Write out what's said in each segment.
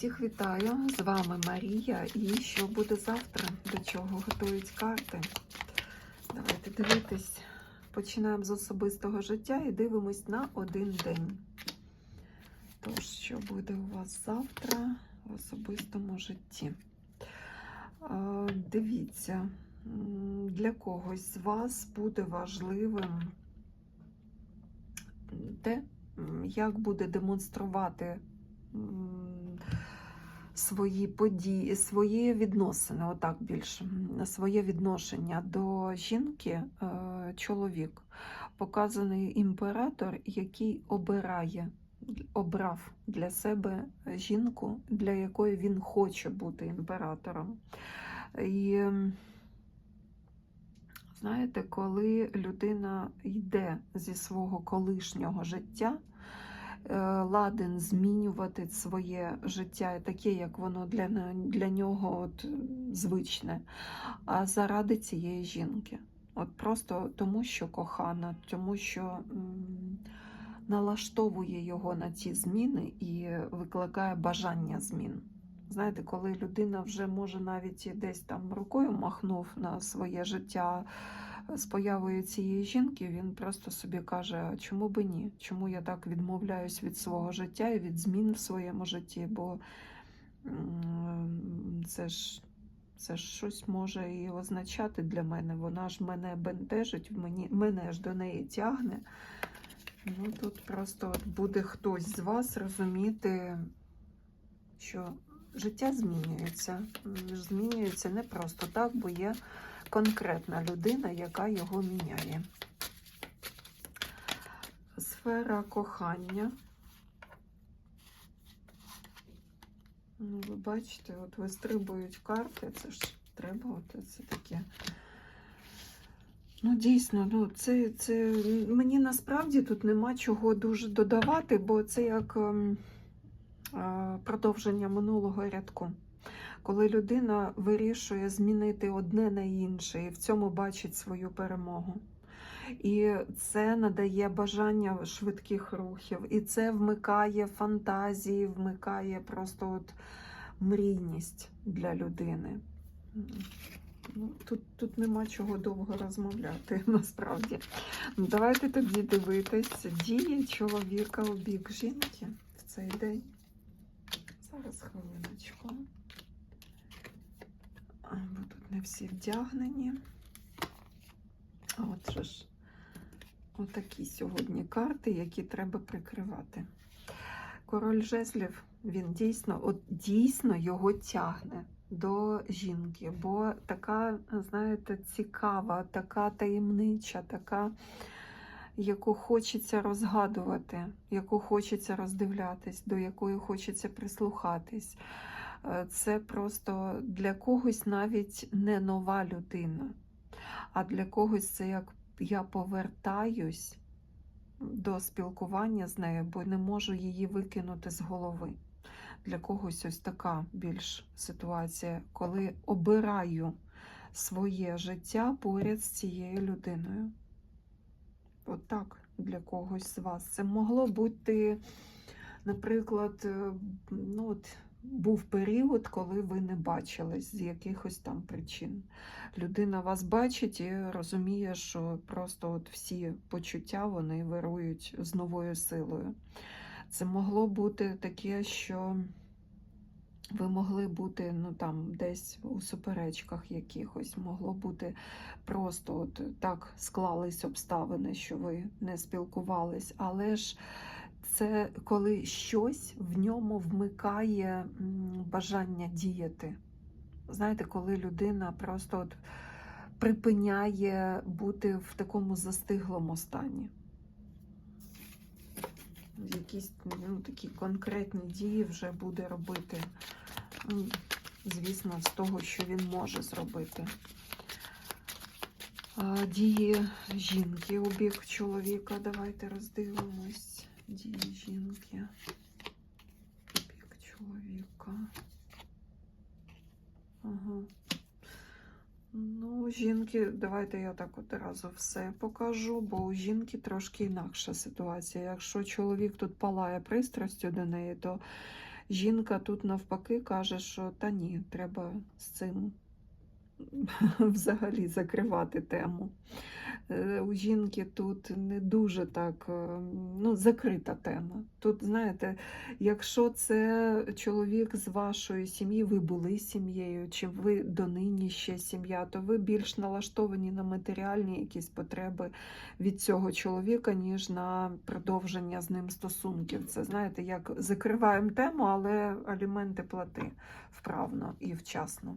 Всіх вітаю! З вами Марія. І що буде завтра? До чого готують карти? Давайте дивитись. Починаємо з особистого життя і дивимось на один день. Тож, що буде у вас завтра в особистому житті? Дивіться, для когось з вас буде важливим те, як буде демонструвати свої події, свої відносини, отак більше, своє відношення до жінки, е, чоловік. Показаний імператор, який обирає, обрав для себе жінку, для якої він хоче бути імператором. І знаєте, коли людина йде зі свого колишнього життя, ладен змінювати своє життя, таке, як воно для, для нього от, звичне, а заради цієї жінки. От просто тому, що кохана, тому що м, налаштовує його на ці зміни і викликає бажання змін. Знаєте, коли людина вже може навіть десь там рукою махнув на своє життя з появою цієї жінки, він просто собі каже, чому би ні? Чому я так відмовляюсь від свого життя і від змін в своєму житті? Бо це ж, це ж щось може і означати для мене. Вона ж мене бентежить, мені, мене ж до неї тягне. Ну, тут просто буде хтось з вас розуміти, що життя змінюється. Змінюється не просто так, бо є конкретна людина, яка його міняє. Сфера кохання. Ну, ви бачите, от вистрибують карти, це ж треба, от це таке. Ну, дійсно, ну це, це мені насправді тут нема чого дуже додавати, бо це як ем, е, продовження минулого рядку. Коли людина вирішує змінити одне на інше і в цьому бачить свою перемогу. І це надає бажання швидких рухів, і це вмикає фантазії, вмикає просто от мрійність для людини. Ну, тут, тут нема чого довго розмовляти, насправді. Ну, Давайте тоді дивитись дії чоловіка у бік жінки в цей день. Зараз хвилиночку. Не всі вдягнені. От же ж, отакі сьогодні карти, які треба прикривати. Король жезлів, він дійсно, от дійсно його тягне до жінки, бо така, знаєте, цікава, така таємнича, така, яку хочеться розгадувати, яку хочеться роздивлятись, до якої хочеться прислухатись. Е, Це просто для когось навіть не нова людина, а для когось це як я повертаюсь до спілкування з нею, бо не можу її викинути з голови. Для когось ось така більш ситуація, коли обираю своє життя поряд з цією людиною. От так для когось з вас. Це могло бути, наприклад, е, ну от, був період, коли ви не бачились з якихось там причин. Людина вас бачить і розуміє, що просто от всі почуття вони вирують з новою силою. Це могло бути таке, що ви могли бути ну, там, десь у суперечках якихось, могло бути просто от так склались обставини, що ви не спілкувались, але ж це коли щось в ньому вмикає бажання діяти. Знаєте, коли людина просто от припиняє бути в такому застиглому стані. Якісь ну, такі конкретні дії вже буде робити, ну, звісно, з того, що він може зробити. Дії жінки у бік чоловіка. Давайте роздивимось. Дії жінки бік чоловіка. Ага. Ну, жінки, давайте я так одразу все покажу, бо у жінки трошки інакша ситуація. Якщо чоловік тут палає пристрастю до неї, то Жінка тут навпаки каже, що та ні, треба з цим взагалі закривати тему. Е, У жінки тут не дуже так е, ну, закрита тема. Тут, знаєте, якщо це чоловік з вашої сім'ї, ви були сім'єю, чи ви донині ще сім'я, то ви більш налаштовані на матеріальні якісь потреби від цього чоловіка, ніж на продовження з ним стосунків. Це знаєте, як закриваємо тему, але аліменти плати вправно і вчасно.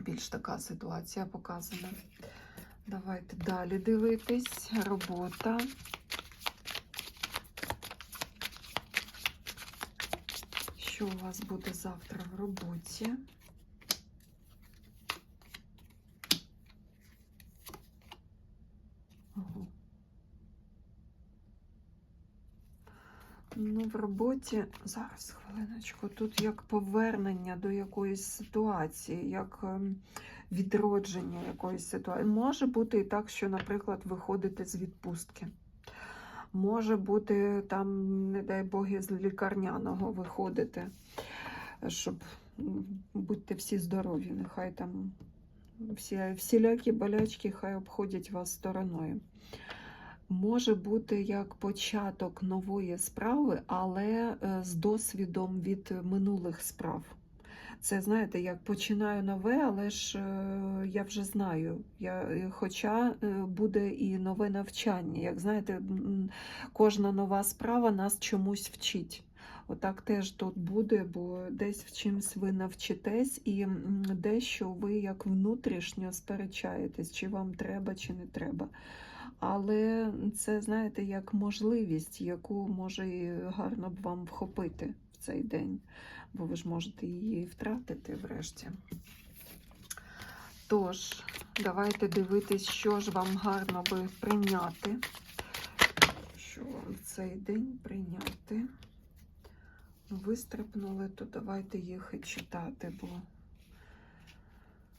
Більш така ситуація показана. Давайте далі дивитись. Робота. Що у вас буде завтра в роботі? Ну, в роботі зараз хвилиночку. Тут як повернення до якоїсь ситуації, як ем, відродження якоїсь ситуації. Може бути і так, що, наприклад, ви ходите з відпустки. Може бути там, не дай Боги, з лікарняного виходите, щоб будьте всі здорові, нехай там всі, всілякі болячки хай обходять вас стороною. Може бути як початок нової справи, але е, з досвідом від минулих справ. Це, знаєте, як починаю нове, але ж е, я вже знаю. Я, е, Хоча буде і нове навчання. Як знаєте, кожна нова справа нас чомусь вчить. Отак теж тут буде, бо десь в чимсь ви навчитесь, і дещо ви як внутрішньо сперечаєтесь, чи вам треба, чи не треба. Але це, знаєте, як можливість, яку може гарно б вам вхопити в цей день, бо ви ж можете її втратити врешті. Тож, давайте дивитись, що ж вам гарно би прийняти. Що вам в цей день прийняти? Вистрипнули, то давайте їх і читати, бо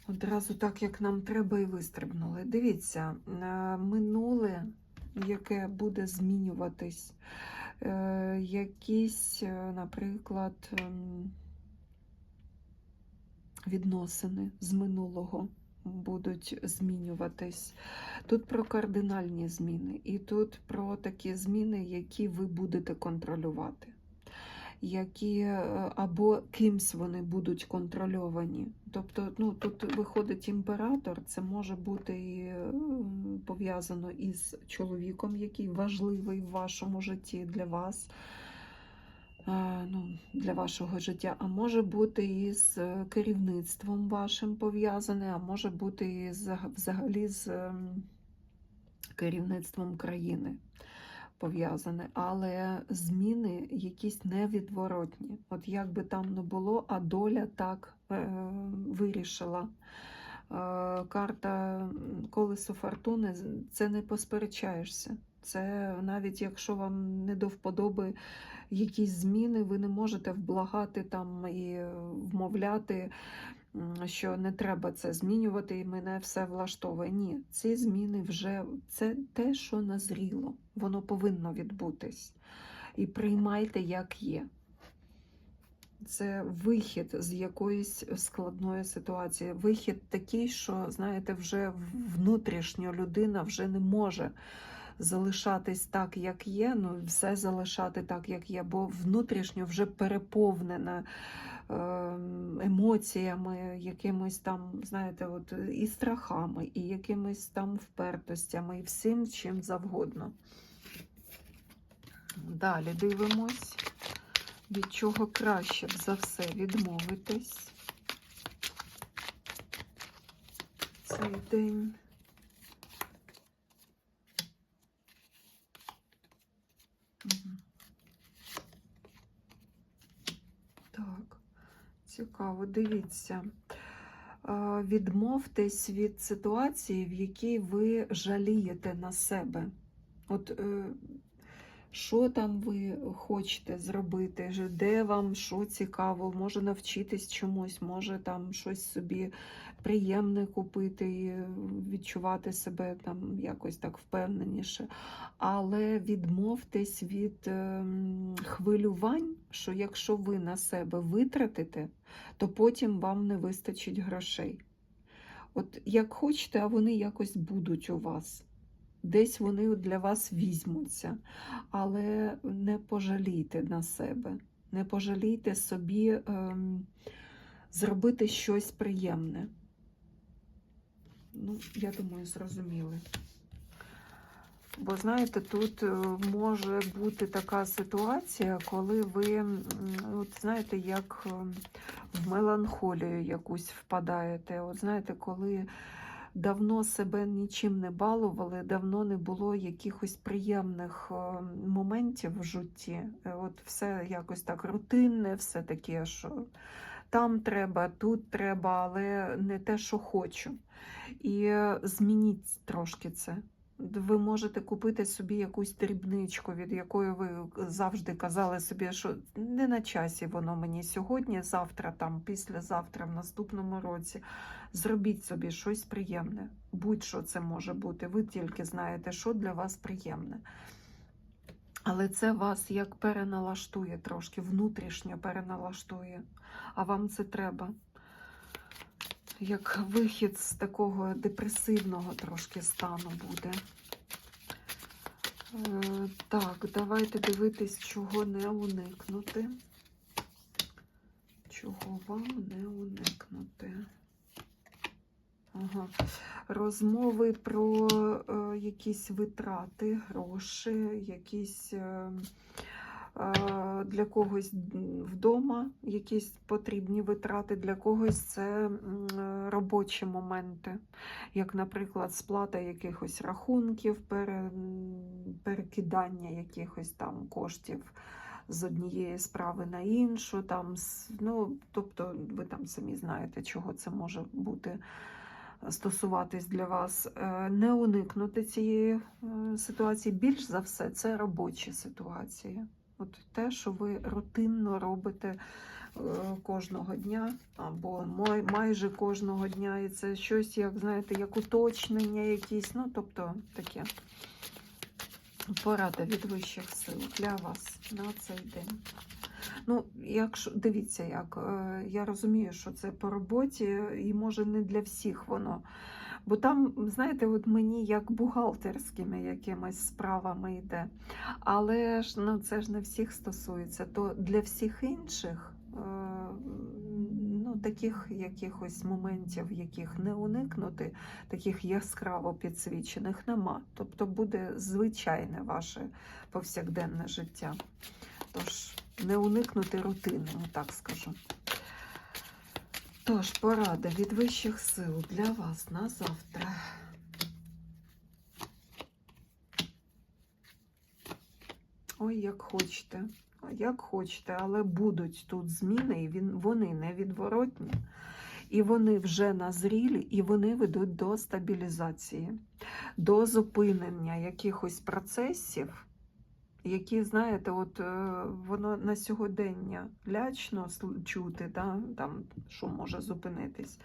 одразу так, як нам треба, і вистрибнули. Дивіться, е, минуле, яке буде змінюватись, е, якісь, е, наприклад, ем, відносини з минулого будуть змінюватись. Тут про кардинальні зміни, і тут про такі зміни, які ви будете контролювати які е, або кимсь вони будуть контрольовані. Тобто, ну тут виходить імператор, це може бути е, пов'язано із чоловіком, який важливий в вашому житті для вас. е, Ну, для вашого життя, а може бути і з керівництвом вашим пов'язане, а може бути і взагалі з ем, керівництвом країни пов'язане, але зміни якісь невідворотні. От як би там не було, а доля так е, вирішила. Е, карта колесо фортуни це не посперечаєшся. Це навіть якщо вам не до вподоби якісь зміни, ви не можете вблагати там і вмовляти, що не треба це змінювати, і мене все влаштовує. Ні, ці зміни вже це те, що назріло, воно повинно відбутись. І приймайте, як є. Це вихід з якоїсь складної ситуації. Вихід такий, що, знаєте, вже внутрішньо людина вже не може залишатись так, як є, ну все залишати так, як є, бо внутрішньо вже переповнена емоціями, якимось там, знаєте, от і страхами, і якимись там впертостями, і всім чим завгодно. Далі дивимось, від чого краще б за все відмовитись цей день. Мгм. Так, цікаво, дивіться. Відмовтесь від ситуації, в якій ви жалієте на себе. От е, що там ви хочете зробити, де вам що цікаво, може навчитись чомусь, може там щось собі приємне купити і відчувати себе там якось так впевненіше. Але відмовтесь від ем, хвилювань, що якщо ви на себе витратите, то потім вам не вистачить грошей. От як хочете, а вони якось будуть у вас. Десь вони для вас візьмуться, але не пожалійте на себе, не пожалійте собі ем, зробити щось приємне. Ну, я думаю, зрозуміли. Бо знаєте, тут е, може бути така ситуація, коли ви, от знаєте, як е, в меланхолію якусь впадаєте. От знаєте, коли давно себе нічим не балували, давно не було якихось приємних е, моментів в житті. От все якось так рутинне, все таке, що там треба, тут треба, але не те, що хочу. І змініть трошки це. Ви можете купити собі якусь дрібничку, від якої ви завжди казали собі, що не на часі воно мені сьогодні, завтра, там, післязавтра, в наступному році. Зробіть собі щось приємне. Будь-що це може бути. Ви тільки знаєте, що для вас приємне. Але це вас як переналаштує трошки, внутрішньо переналаштує. А вам це треба. Як вихід з такого депресивного трошки стану буде. Е, Так, давайте дивитись, чого не уникнути. Чого вам не уникнути? Ага. Розмови про е, якісь витрати, гроші, якісь е, для когось вдома, якісь потрібні витрати, для когось це робочі моменти, як, наприклад, сплата якихось рахунків, перекидання якихось там коштів з однієї справи на іншу. Там, ну, тобто, ви там самі знаєте, чого це може бути стосуватись для вас. Е, Не уникнути цієї е, ситуації. Більш за все, це робочі ситуації. От те, що ви рутинно робите е, кожного дня, або май- майже кожного дня, і це щось, як знаєте, як уточнення якісь, ну тобто таке. Порада від вищих сил для вас на цей день. Ну, якщо дивіться, як е, я розумію, що це по роботі, і може не для всіх воно. Бо там, знаєте, от мені як бухгалтерськими якимись справами йде. Але ж ну, це ж не всіх стосується. То для всіх інших е, ну, таких якихось моментів, яких не уникнути, таких яскраво підсвічених нема. Тобто буде звичайне ваше повсякденне життя. Тож не уникнути рутини, так скажу. Тож, порада від вищих сил для вас на завтра. Ой, як хочете, як хочете, але будуть тут зміни, і він, вони невідворотні, і вони вже назрілі, і вони ведуть до стабілізації, до зупинення якихось процесів, які, знаєте, от е, воно на сьогодення лячно чути, да? там, що може зупинитись.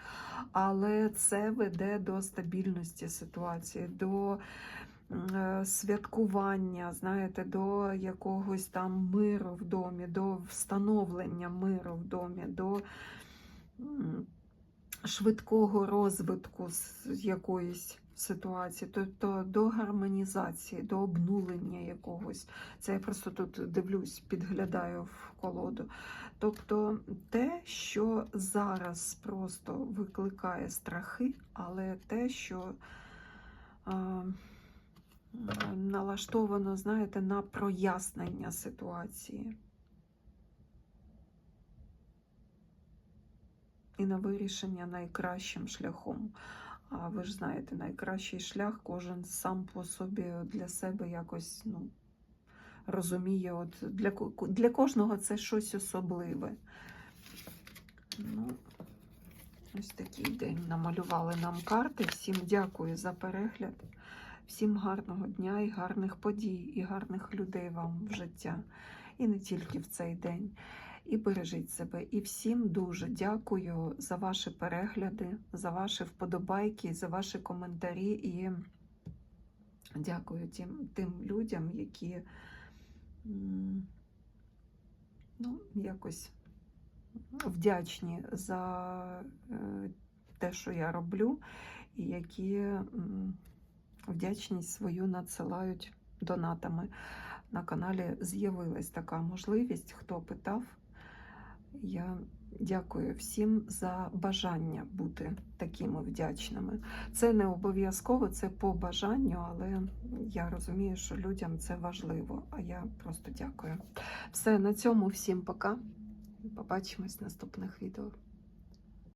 Але це веде до стабільності ситуації, до е, святкування, знаєте, до якогось там миру в домі, до встановлення миру в домі, до швидкого розвитку якоїсь ситуації, тобто до гармонізації, до обнулення якогось. Це я просто тут дивлюсь, підглядаю в колоду. Тобто те, що зараз просто викликає страхи, але те, що а, налаштовано, знаєте, на прояснення ситуації. І на вирішення найкращим шляхом. А ви ж знаєте, найкращий шлях кожен сам по собі для себе якось ну, розуміє. От для, для кожного це щось особливе. Ну, ось такий день намалювали нам карти. Всім дякую за перегляд. Всім гарного дня і гарних подій, і гарних людей вам в життя. І не тільки в цей день. І бережіть себе. І всім дуже дякую за ваші перегляди, за ваші вподобайки, за ваші коментарі. І дякую тим, тим людям, які ну, якось вдячні за е, те, що я роблю, і які вдячність свою надсилають донатами. На каналі з'явилась така можливість, хто питав. Я дякую всім за бажання бути такими вдячними. Це не обов'язково, це по бажанню, але я розумію, що людям це важливо. А я просто дякую. Все, на цьому всім пока. Побачимось в наступних відео.